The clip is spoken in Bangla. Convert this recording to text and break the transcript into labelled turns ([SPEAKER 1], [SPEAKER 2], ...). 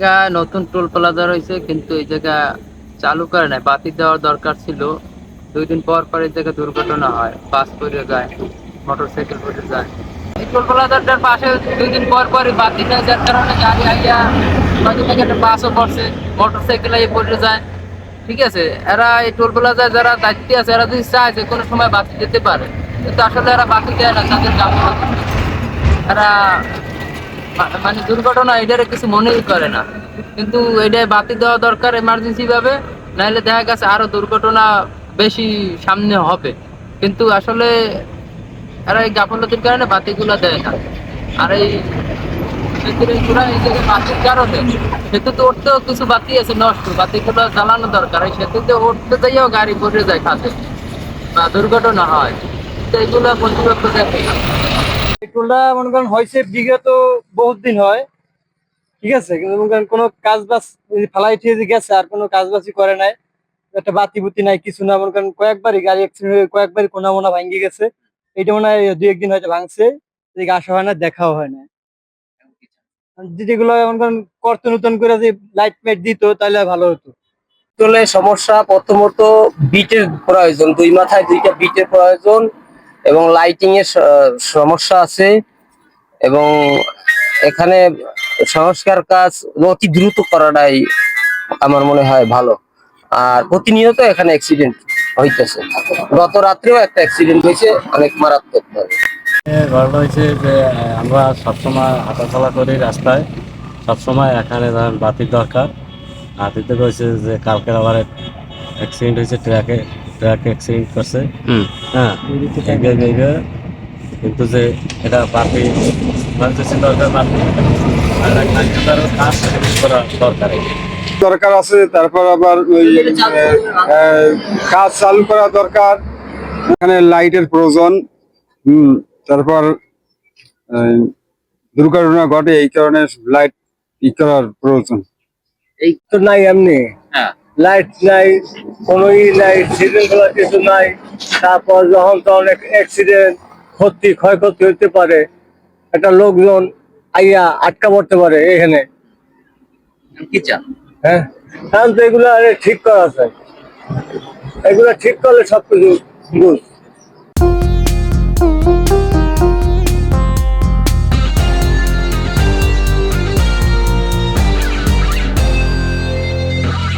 [SPEAKER 1] জায়গা নতুন টোল প্লাজা রয়েছে, কিন্তু এই জায়গা চালু করে নাই, বাতি দেওয়ার দরকার ছিল। দুই দিন পর পর এই জায়গায় দুর্ঘটনা হয়, বাস পড়ে যায় মোটর সাইকেল পড়ে যায়। এই টোল প্লাজাটার পাশে দুই দিন পর পরই বাতি না যার কারণে গাড়ি আইয়া মাঝে একটা বাসও পড়ছে মোটর সাইকেল আইয়া পড়ে যায়। ঠিক আছে, এরা এই টোল প্লাজায় যারা দায়িত্বে আছে, এরা যদি চায় যে কোনো সময় বাতি দিতে পারে, কিন্তু আসলে এরা বাতি দেয় না, তাদের গাফিলতি। এরা মানে দুর্ঘটনা, এটার কিছু মনেই করে না। কিন্তু এটা বাতি দেওয়া দরকার এমার্জেন্সি ভাবে, নাহলে দেখা গেছে আরও দুর্ঘটনা বেশি সামনে হবে। কিন্তু আসলে এরা এই গাফলতির কারণে বাতিগুলো দেয় না। আর এই দুর্ঘটনা হয়। তো এগুলো কর্তৃপক্ষ দেখে।
[SPEAKER 2] টোলটা মনে করেন হয়েছে বিগত বহুত দিন হয়। ঠিক আছে? কিন্তু মনে করেন কোনো কাজ বাজ ফালাই ঠিক গেছে, আর কোনো কাজ বাজই করে নাই, একটা বাতি বুতি নাই, কিছু না, মনে করেন কয়েকবারই গাড়ি অ্যাক্সিডেন্ট হয়ে কয়েকবারই কোনা মোনা ভাঙ্গি গেছে। এইটা মনে হয় দুই একদিন হয়তো ভাঙছে এদিকে আসা হয় না, দেখাও হয় না। যেগুলো মনে করেন করতে নতুন করে যে লাইট মাইট দিত, তাহলে ভালো হতো।
[SPEAKER 3] তোলে সমস্যা প্রথমত বিটের প্রয়োজন, দুই মাথায় দুইটা বিটের প্রয়োজন। এবং লাইটিং এর সমস্যা আছে এবং এখানে সংস্কার কাজ অতি দ্রুত করাটাই আমার মনে হয় ভালো। আর প্রতিনিয়ত এখানে অ্যাক্সিডেন্ট হইতেছে। গত রাত্রেও একটা অ্যাক্সিডেন্ট হয়েছে, অনেক মারাত্মক
[SPEAKER 4] ঘটনা হয়েছে যে, আমরা সবসময় হাঁটাচলা করি রাস্তায়। সবসময় এখানে বাতির দরকার। বাতিতে হয়েছে যে কালকে আবার অ্যাক্সিডেন্ট হয়েছে ট্রাকে ট্রাক অ্যাক্সিডেন্ট করছে। হ্যাঁ কিন্তু যে এটা বাতি emergency দরকার বাতি আর একটা কাজ করা দরকার
[SPEAKER 5] দরকার আছে তারপর আবার ওই কাজ চালু করা দরকার। এখানে লাইটের প্রয়োজন। হম তারপর আহ, দুর্ঘটনা ঘটে এই কারণে লাইট ই করার প্রয়োজন।
[SPEAKER 2] এই তো নাই এমনি। লাইট নাই কোনো ই নাই গুলো কিছু নাই। তারপর যখন তখন অ্যাক্সিডেন্ট ক্ষতি ক্ষয়ক্ষতি হতে পারে একটা লোকজন আইয়া আটকা পড়তে পারে এখানে।
[SPEAKER 1] কি চান?
[SPEAKER 2] হ্যাঁ? কারণ তো এগুলো আরে ঠিক করা আছে। এগুলো ঠিক করলে সবকিছু গুড